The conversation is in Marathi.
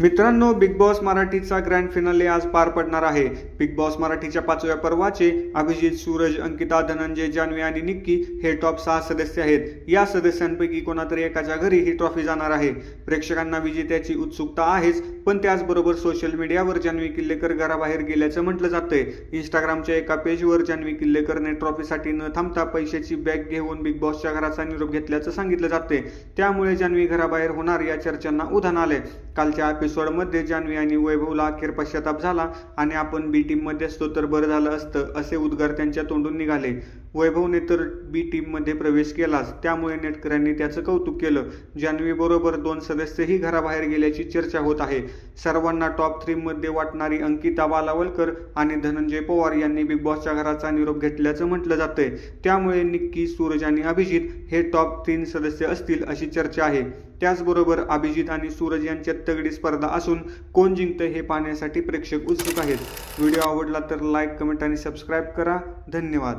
मित्रांनो बिग बॉस मराठीचा ग्रँड फिनाले आज पार पडणार आहे. बिग बॉस मराठीच्या पाचव्या पर्वाचे अभिजित सूरज अंकिता धनंजय जान्हवी आणि निक्की हे टॉप सहा सदस्य आहेत. या सदस्यांपैकी कोणातरी एकाच्या घरी ही ट्रॉफी जाणार आहे. प्रेक्षकांना विजेत्याची उत्सुकता आहेच पण त्याचबरोबर सोशल मीडियावर जान्हवी किल्लेकर घराबाहेर गेल्याचं म्हटलं जातंय. इंस्टाग्रामच्या एका पेजवर जान्हवी किल्लेकरने ट्रॉफीसाठी न थांबता पैशाची बॅग घेऊन बिग बॉसच्या घराचा निरोप घेतल्याचं सांगितलं जातंय. त्यामुळे जान्हवी घराबाहेर होणार या चर्चांना उधाण आलंय. कालच्या एपिसोडमध्ये जान्हवी आणि वैभवला अखेर पश्चाताप झाला आणि आपण बी टीममध्ये असतो तर बरं झालं असतं असे उद्गार त्यांच्या तोंडून निघाले. वैभवने तर बी टीममध्ये प्रवेश केलाच. त्यामुळे नेटकऱ्यांनी त्याचं कौतुक केलं. जान्हवीबरोबर दोन सदस्यही घराबाहेर गेल्याची चर्चा होत आहे. सर्वांना टॉप थ्रीमध्ये वाटणारी अंकिता बालावलकर आणि धनंजय पवार यांनी बिग बॉसच्या घराचा निरोप घेतल्याचं म्हटलं जातंय. त्यामुळे निक्की सूरज आणि अभिजित हे टॉप तीन सदस्य असतील अशी चर्चा आहे. त्याचबरोबर अभिजित आणि सूरज यांच्यात तगडी स्पर्धा असून कोण जिंकतं हे पाहण्यासाठी प्रेक्षक उत्सुक आहेत. व्हिडिओ आवडला तर लाईक कमेंट आणि सबस्क्राईब करा. धन्यवाद.